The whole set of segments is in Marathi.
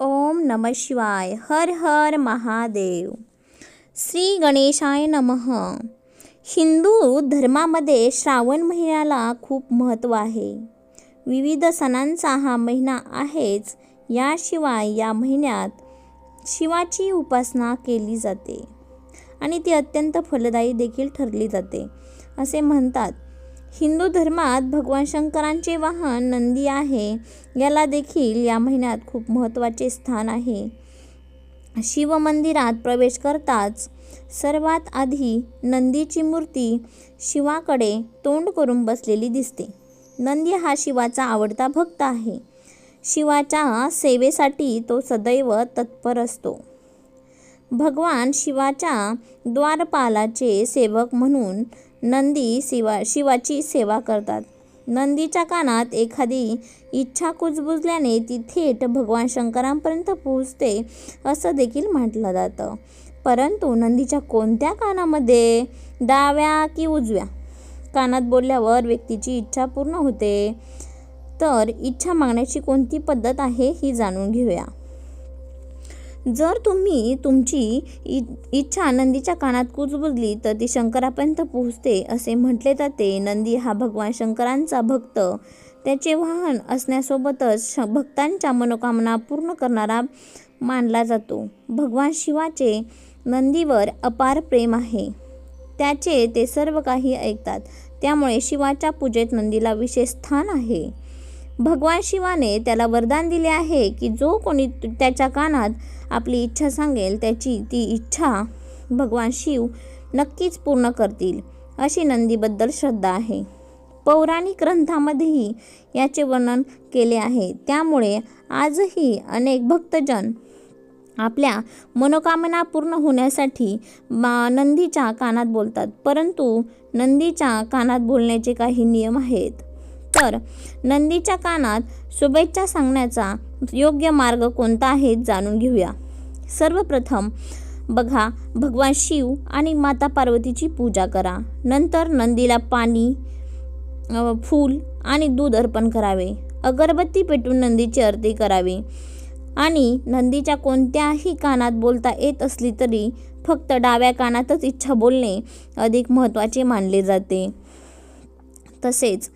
ओम नम शिवाय हर हर महादेव। श्री गणेशाय नमः। हिंदू धर्मामध्ये श्रावण महिन्याला खूप महत्त्व आहे. विविध सणांचा हा महिना आहेच याशिवाय या महिन्यात शिवाची उपासना केली जाते आणि ती अत्यंत फलदायी देखील ठरली जाते असे म्हणतात हिंदू धर्मात भगवान शंकरांचे वाहन नंदी आहे. याला देखील या महिन्यात खूप महत्त्वाचे स्थान आहे. शिवमंदिरात प्रवेश करताच सर्वात आधी नंदीची मूर्ती शिवाकडे तोंड करून बसलेली दिसते. नंदी हा शिवाचा आवडता भक्त आहे. शिवाच्या सेवेसाठी तो सदैव तत्पर असतो. भगवान शिवाच्या द्वारपालाचे सेवक म्हणून नंदी शिवा शिवाची सेवा करतात. नंदीच्या कानात एखादी इच्छा कुजबुजल्याने ती थेट भगवान शंकरांपर्यंत पोहोचते असं देखील म्हटलं जातं. परंतु नंदीच्या कोणत्या कानामध्ये? डाव्या की उजव्या? कानात बोलल्यावर व्यक्तीची इच्छा पूर्ण होते. तर इच्छा मागण्याची कोणती पद्धत आहे ही जाणून घेऊया. जर तुम्ही तुमची इ इच्छा नंदीच्या कानात कुजबुजली तर ती शंकरापर्यंत पोहोचते असे म्हटले जाते. नंदी हा भगवान शंकरांचा भक्त. त्याचे वाहन असण्यासोबतच श भक्तांच्या मनोकामना पूर्ण करणारा मानला जातो. भगवान शिवाचे नंदीवर अपार प्रेम आहे. त्याचे ते सर्व काही ऐकतात. त्यामुळे शिवाच्या पूजेत नंदीला विशेष स्थान आहे. भगवान शिवाने त्याला वरदान दिले आहे की जो कोणी त्याच्या कानात आपली इच्छा सांगेल त्याची ती इच्छा भगवान शिव नक्कीच पूर्ण करतील अशी नंदीबद्दल श्रद्धा आहे. पौराणिक ग्रंथामध्येही याचे वर्णन केले आहे. त्यामुळे आजही अनेक भक्तजन आपल्या मनोकामना पूर्ण होण्यासाठी मा नंदीच्या कानात बोलतात. परंतु नंदीच्या कानात बोलण्याचे काही नियम आहेत. तर नंदीच्या कानात शुभेच्छा सांगण्याचा योग्य मार्ग कोणता आहे जाणून घेऊया. सर्वप्रथम बघा भगवान शिव आणि माता पार्वतीची पूजा करा. नंतर नंदीला पाणी फूल आणि दूध अर्पण करावे. अगरबत्ती पेटून नंदीची आरती करावी. आणि नंदीच्या कोणत्याही कानात बोलता येत असली तरी फक्त डाव्या कानातच इच्छा बोलणे अधिक महत्त्वाचे मानले जाते. तसेच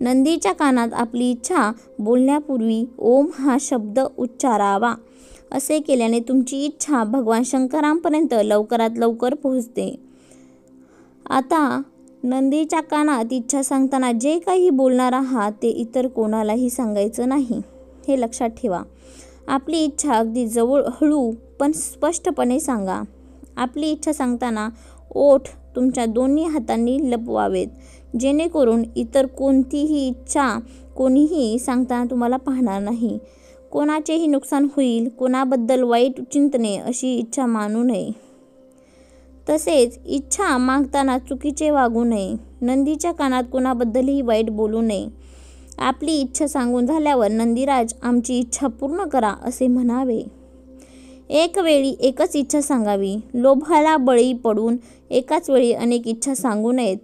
नंदीच्या कानात आपली इच्छा बोलण्यापूर्वी ओम हा शब्द उच्चारावा. असे केल्याने तुमची इच्छा भगवान शंकरांपर्यंत लवकरात लवकर पोहोचते. आता नंदीच्या कानात इच्छा सांगताना जे काही बोलणार आहात ते इतर कोणालाही सांगायचं नाही. हे लक्षात ठेवा. आपली इच्छा अगदी जवळ हळू पण स्पष्टपणे सांगा. आपली इच्छा सांगताना ओठ तुमच्या दोन्ही हातांनी लपवावेत. जेणेकरून इतर कोणतीही इच्छा कोणीही सांगताना तुम्हाला पाहणार नाही. कोणाचेही नुकसान होईल कोणाबद्दल वाईट चिंतने अशी इच्छा मानू नये. तसेच इच्छा मागताना चुकीचे वागू नये. नंदीच्या कानात कोणाबद्दलही वाईट बोलू नये. आपली इच्छा सांगून झाल्यावर नंदीराज आमची इच्छा पूर्ण करा असे म्हणावे. एक वेळी एकच इच्छा सांगावी. लोभाला बळी पडून एकाच वेळी अनेक इच्छा सांगू नयेत.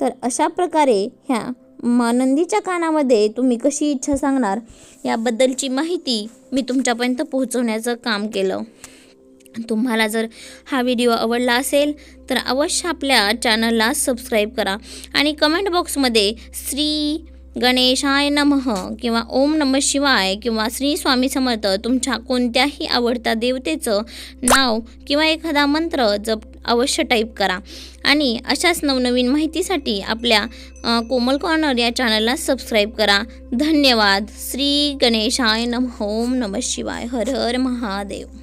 तर अशा प्रकारे ह्या म नंदीच्या कानामध्ये तुम्ही कशी इच्छा सांगणार याबद्दलची माहिती मी तुमच्यापर्यंत पोहोचवण्याचं काम केलं. तुम्हाला जर हा व्हिडिओ आवडला असेल तर अवश्य आपल्या चॅनलला सबस्क्राईब करा आणि कमेंट बॉक्समध्ये श्री गणेशाय नमः किंवा ओम नम शिवाय किंवा श्री स्वामी समर्थ तुमच्या कोणत्याही आवडत्या देवतेचं नाव किंवा एखादा मंत्र जप अवश्य टाईप करा. आणि अशाच नवनवीन माहितीसाठी आपल्या कोमल कॉर्नर या चॅनलला सबस्क्राईब करा. धन्यवाद. श्री गणेशाय नम. ओम नम शिवाय. हर हर महादेव.